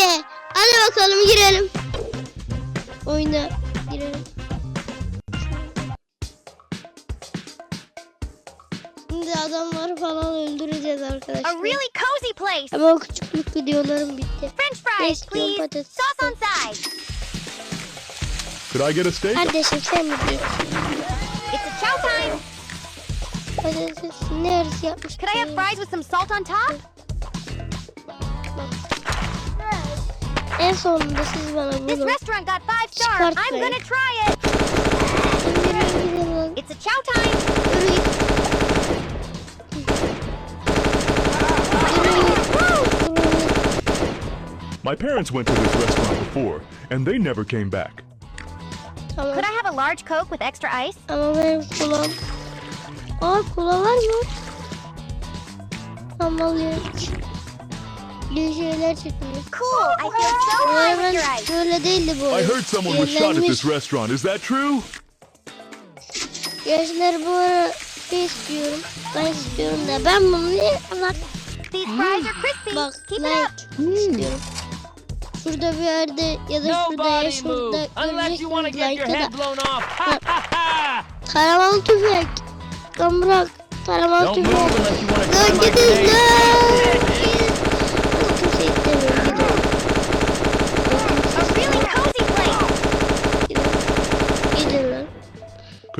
Hile. Hadi bakalım girelim. Oyuna girelim. Şimdi adamları falan öldüreceğiz A arkadaşlar. really cozy place. Ama o küçüklük videolarım bitti. French fries, please. patates? Sauce on side. Could I get a steak? Kardeşim sen mi diyorsun? It's a chow time. Patates ne arası yapmış? Could I have fries with some salt on top? En sonunda siz bana This bunu restaurant got five stars. Çıkart I'm gonna try it. Yürü gidin lan. It's a chow time. My parents went to this restaurant before, and they never came back. Tamam. Could I have a large Coke with extra ice? Ama benim kulağım... Aa kula var mı? Tamam alıyorum. İyi şeyler çıkıyor. Cool. I feel so ice. şöyle değildi bu. I heard someone was shot at this restaurant. Is that true? Gençler bu ara şey istiyorum. Ben istiyorum da ben bunu niye bak These fries are crispy. bak Keep it like up. istiyorum. Şurada bir yerde ya da şurada ya şurada move unless you want to göreceksiniz get your like ya head da taramalı tüfek. Lan bırak. Taramalı Don't tüfek. move unless you want to Lan gidin lan.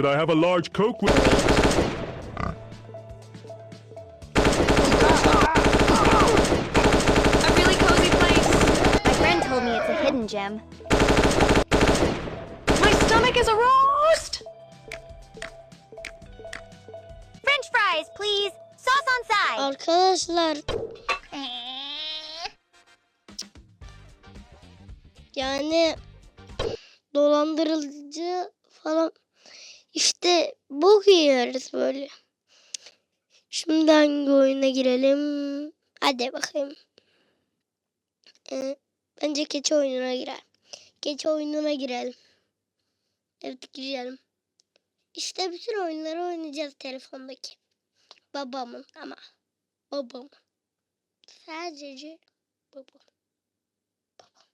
Could I have a large Coke with... A really cozy place. My friend told me it's a hidden gem. My stomach is a roast. French fries, please. Sauce on side. Arkadaşlar yani dolandırıcı falan işte bok yiyoruz böyle. Şimdi hangi oyuna girelim? Hadi bakayım. Ee, bence keçi oyununa girelim. Keçi oyununa girelim. Evet girelim. İşte bütün oyunları oynayacağız telefondaki. Babamın ama. Babamın. Sadece babam. Babam.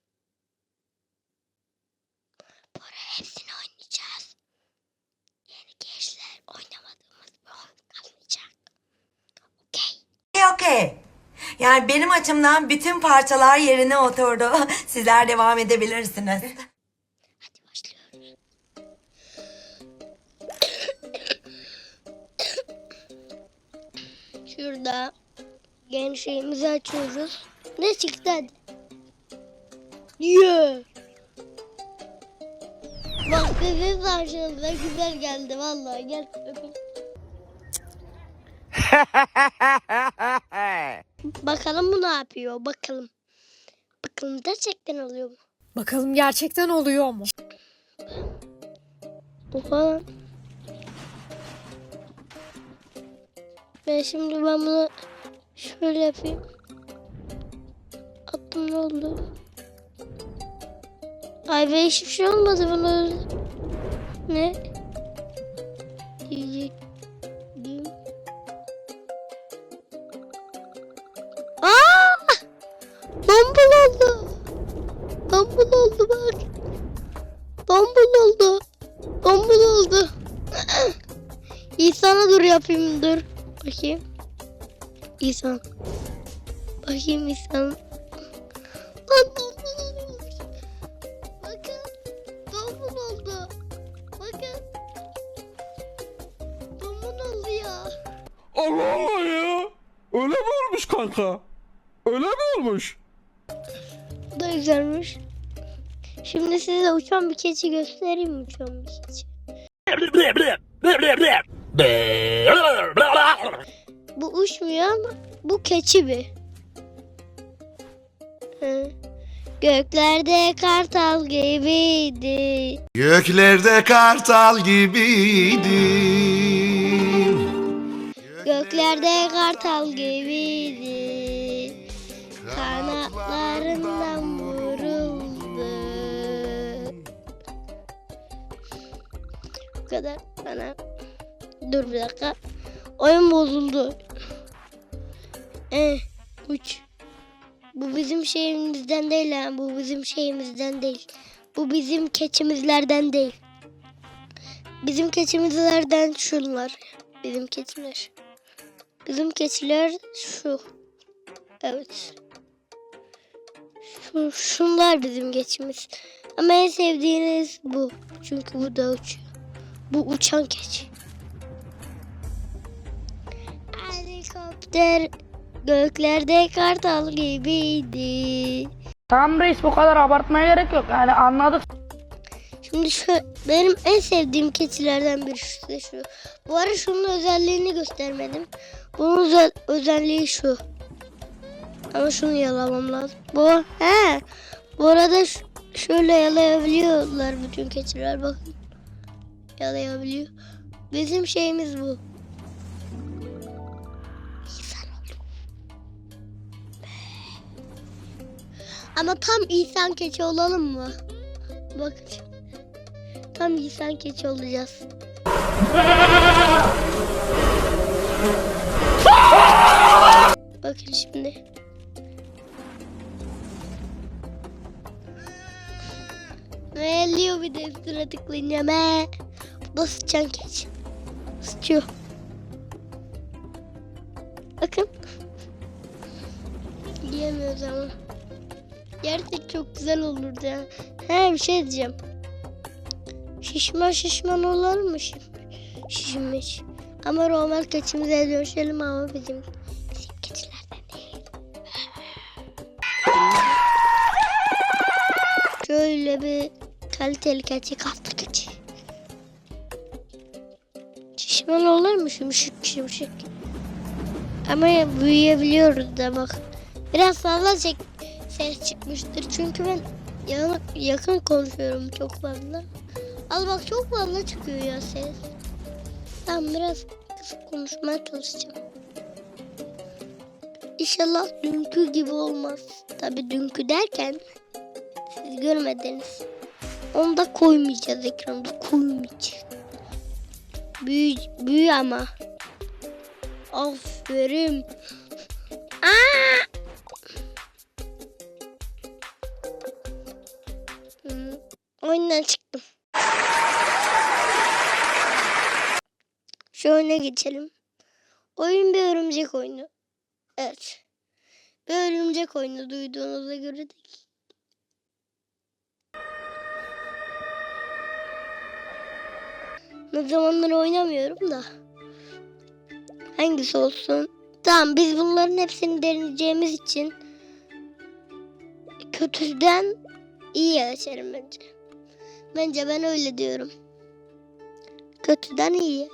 Bu ara hepsini oynayacağız. Yeni gençler oynamadığımız bir oyun kalmayacak. Okey. Okey. Yani benim açımdan bütün parçalar yerine oturdu. Sizler devam edebilirsiniz. Hadi başlıyoruz. Şurada gençliğimizi açıyoruz. Ne çıktı hadi. Yeah. Bak bebeğin karşınızda güzel geldi vallahi gel öpeyim. Bakalım bu ne yapıyor bakalım. Bakalım gerçekten oluyor mu? Bakalım gerçekten oluyor mu? Oha. Ben şimdi ben bunu şöyle yapayım. Attım ne oldu? Ay be hiçbir şey olmadı buna. Ne? Diyecektim. Yapayım dur. Bakayım. İsa. Bakayım İsa'nın. Lan olmuş. Bakın. Tombul oldu. Bakın. Tombul oldu ya. Allah Allah ya. Öyle mi olmuş kanka? Öyle mi olmuş? Bu da güzelmiş. Şimdi size uçan bir keçi göstereyim mi uçan bir keçi? Bu uçmuyor ama bu keçi bir. Hı. Göklerde kartal gibiydi. Göklerde kartal gibiydim. Göklerde kartal gibiydi. Kanatlarından vuruldu. Bu kadar bana. Dur bir dakika. Oyun bozuldu. Eh, uç. Bu bizim şeyimizden değil yani. Bu bizim şeyimizden değil. Bu bizim keçimizlerden değil. Bizim keçimizlerden şunlar. Bizim keçiler. Bizim keçiler şu. Evet. Şu, şunlar bizim geçimiz. Ama en sevdiğiniz bu. Çünkü bu da uçuyor. Bu uçan keçi. Helikopter göklerde kartal gibiydi. Tamam reis bu kadar abartmaya gerek yok. Yani anladık. Şimdi şu benim en sevdiğim keçilerden biri şu de şu. Bu arada şunun özelliğini göstermedim. Bunun özel, özelliği şu. Ama şunu yalamam lazım. Bu he. Bu arada şöyle yalayabiliyorlar bütün keçiler bakın. Yalayabiliyor. Bizim şeyimiz bu. Ama tam insan keçi olalım mı? Bakın. Tam insan keçi olacağız. Bakın şimdi. Ve eliyor bir de üstüne tıklayınca me. Bu sıçan keçi. Sıçıyor. Bakın. Diyemiyoruz ama. Gerçek çok güzel olurdu ya. He bir şey diyeceğim. Şişman şişman olur mu şiş, şişmiş? Ama normal keçimize dönüşelim ama bizim bizim keçilerden değil. Şöyle bir kaliteli keçi kaslı keçi. Şişman olur mu şımşık şımşık? Ama büyüyebiliyoruz da bak. Biraz fazla çek ses çıkmıştır çünkü ben yakın, yakın konuşuyorum çok fazla. Al bak çok fazla çıkıyor ya ses. Tamam biraz kısık konuşmaya çalışacağım. İnşallah dünkü gibi olmaz. Tabi dünkü derken siz görmediniz. Onu da koymayacağız ekranda koymayacağız. Büyü, büyü ama. Aferin. Aa! Oyundan çıktım. Şu oyuna geçelim. Oyun bir örümcek oyunu. Evet. Bir örümcek oyunu duyduğunuza göre de. Ne zamandır oynamıyorum da. Hangisi olsun? Tamam biz bunların hepsini deneyeceğimiz için kötüden iyiye geçelim bence. Bence ben öyle diyorum. Kötüden iyiye.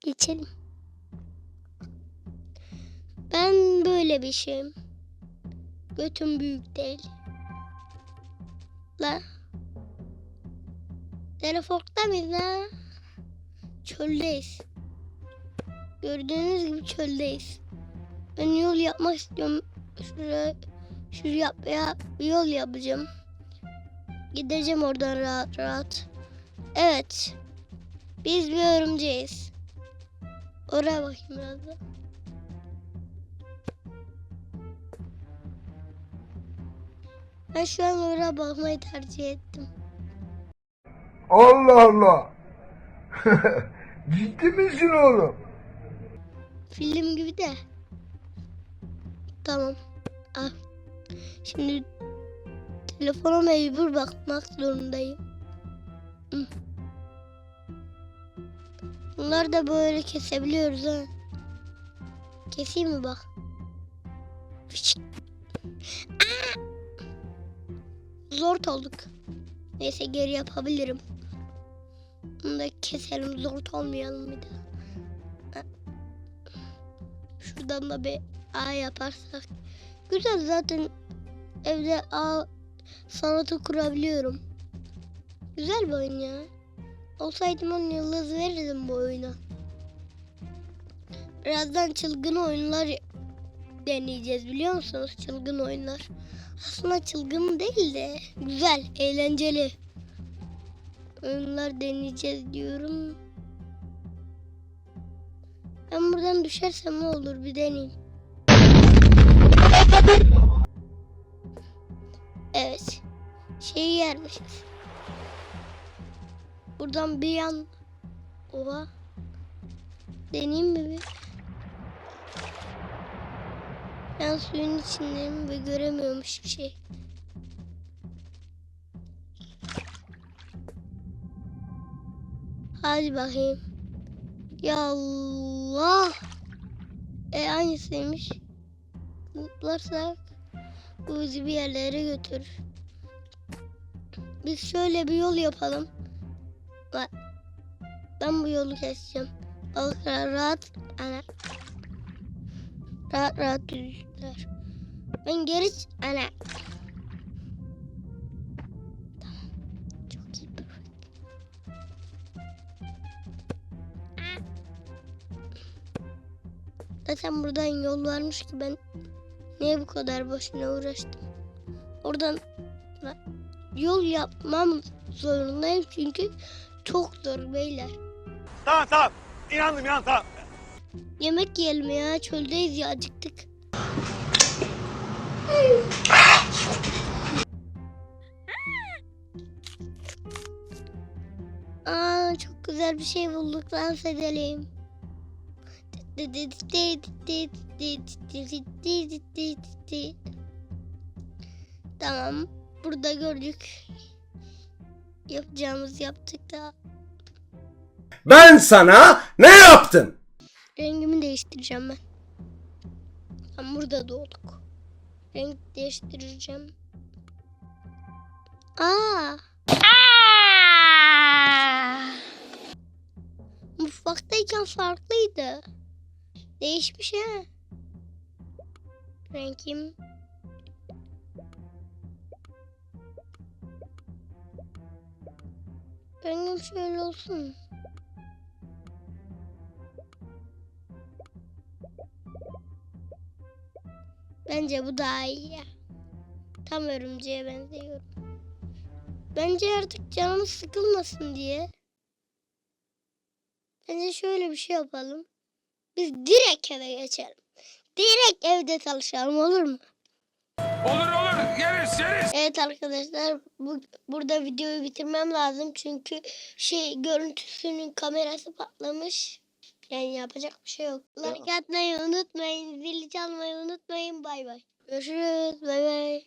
Geçelim. Ben böyle bir şeyim. Götüm büyük değil. La. Teleforkta mıyız la? Çöldeyiz. Gördüğünüz gibi çöldeyiz. Ben yol yapmak istiyorum. Şuraya, şuraya yap, yap, yol yapacağım. Gideceğim oradan rahat rahat. Evet. Biz bir örümceğiz. Oraya bakayım biraz da. Ben şu an oraya bakmayı tercih ettim. Allah Allah. Ciddi misin oğlum? Film gibi de. Tamam. Al. Şimdi telefona mecbur bakmak zorundayım. Hı. Bunları da böyle kesebiliyoruz ha. Keseyim mi bak. Zor olduk. Neyse geri yapabilirim. Bunu da keselim zor olmayalım bir daha. Ha. Şuradan da bir A yaparsak. Güzel zaten evde A sanatı kurabiliyorum. Güzel bir oyun ya. Olsaydım on yıldız verirdim bu oyuna. Birazdan çılgın oyunlar deneyeceğiz biliyor musunuz? Çılgın oyunlar. Aslında çılgın değil de güzel, eğlenceli oyunlar deneyeceğiz diyorum. Ben buradan düşersem ne olur bir deneyeyim. şeyi yermişiz. Buradan bir yan Oha. Deneyeyim mi bir? Ben suyun içindeyim ve göremiyorum hiçbir şey. Hadi bakayım. Ya Allah. E aynısıymış. Zıplarsak bu bizi bir yerlere götürür. Biz şöyle bir yol yapalım. Bak. Ben bu yolu keseceğim. Balıklar rahat ana. Rahat rahat yüzler. Ben geri ana. Zaten buradan yol varmış ki ben niye bu kadar boşuna uğraştım? Oradan yol yapmam zorundayım çünkü çok zor beyler. Tamam tamam. İnandım inandım tamam. Yemek yiyelim ya çöldeyiz ya acıktık. Aa çok güzel bir şey bulduk dans edelim. Tamam burada gördük. Yapacağımız yaptık da Ben sana ne yaptım? Rengimi değiştireceğim ben. Ben burada doğduk. Renk değiştireceğim. Aa! Mutfaktayken farklıydı. Değişmiş ha. Renkim. Rengim şöyle olsun. Bence bu daha iyi ya. Tam örümceğe benziyorum. Bence artık canımız sıkılmasın diye. Bence şöyle bir şey yapalım. Biz direkt eve geçelim. Direkt evde çalışalım olur mu? Olur olur yeriz yeriz. Evet arkadaşlar bu burada videoyu bitirmem lazım çünkü şey görüntüsünün kamerası patlamış. Yani yapacak bir şey yok. Like atmayı unutmayın, zili çalmayı unutmayın. Bay bay. Görüşürüz. Bay bay.